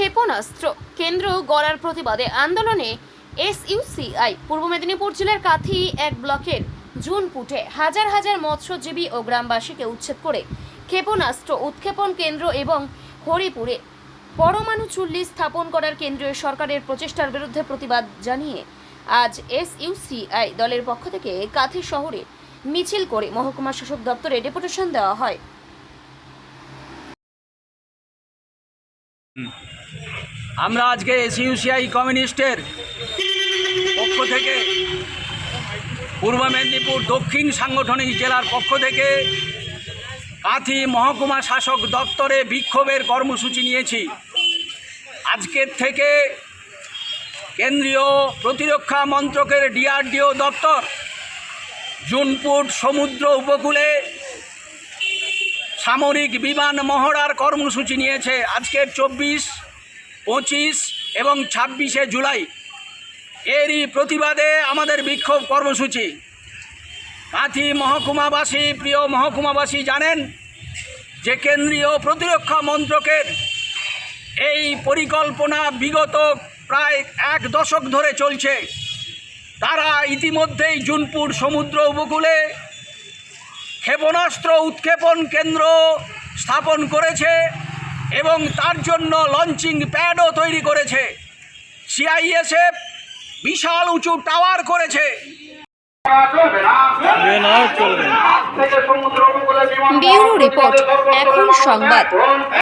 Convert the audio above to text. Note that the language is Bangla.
ক্ষেপণাস্ত্র কেন্দ্র গড়ার প্রতিবাদে আন্দোলনে এসইউসিআই, পূর্ব মেদিনীপুর জেলার কাথি এক ব্লকের জুনপুটে হাজার হাজার মৎস্যজীবী ও গ্রামবাসীকে উচ্ছেদ করে ক্ষেপণাস্ত্র উৎক্ষেপণ কেন্দ্র এবং হরিপুরে পরমাণু চুল্লি স্থাপন করার কেন্দ্রীয় সরকারের প্রচেষ্টার বিরুদ্ধে প্রতিবাদ জানিয়ে আজ এসইউসিআই দলের পক্ষ থেকে কাথি শহরে মিছিল করে মহকুমা শাসক দপ্তরে ডেপুটেশন দেওয়া হয়। আমরা আজকে এসইউসিআই কমিউনিস্টের পক্ষ থেকে পূর্ব মেদিনীপুর দক্ষিণ সাংগঠনিক জেলার পক্ষ থেকে কাঁথি মহকুমা শাসক দপ্তরে বিক্ষোভের কর্মসূচি নিয়েছি। আজকের থেকে কেন্দ্রীয় প্রতিরক্ষা মন্ত্রকের ডিআরডিও দপ্তর জুনপুট সমুদ্র উপকূলে সামরিক বিমান মহড়ার কর্মসূচি নিয়েছে আজকের চব্বিশ, পঁচিশ এবং ছাব্বিশে জুলাই। এরই প্রতিবাদে আমাদের বিক্ষোভ কর্মসূচি। কাঁথি মহকুমাবাসী, প্রিয় মহকুমাবাসী জানেন যে কেন্দ্রীয় প্রতিরক্ষা মন্ত্রকের এই পরিকল্পনা বিগত প্রায় এক দশক ধরে চলছে। তারা ইতিমধ্যেই জুনপুর সমুদ্র উপকূলে ক্ষেপণাস্ত্র উৎক্ষেপণ কেন্দ্র স্থাপন করেছে এবং তার জন্য লঞ্চিং প্যাডও তৈরি করেছে। সিআইএসএফ বিশাল উঁচু টাওয়ার করেছে। ব্যুরো রিপোর্ট, এখন সংবাদ।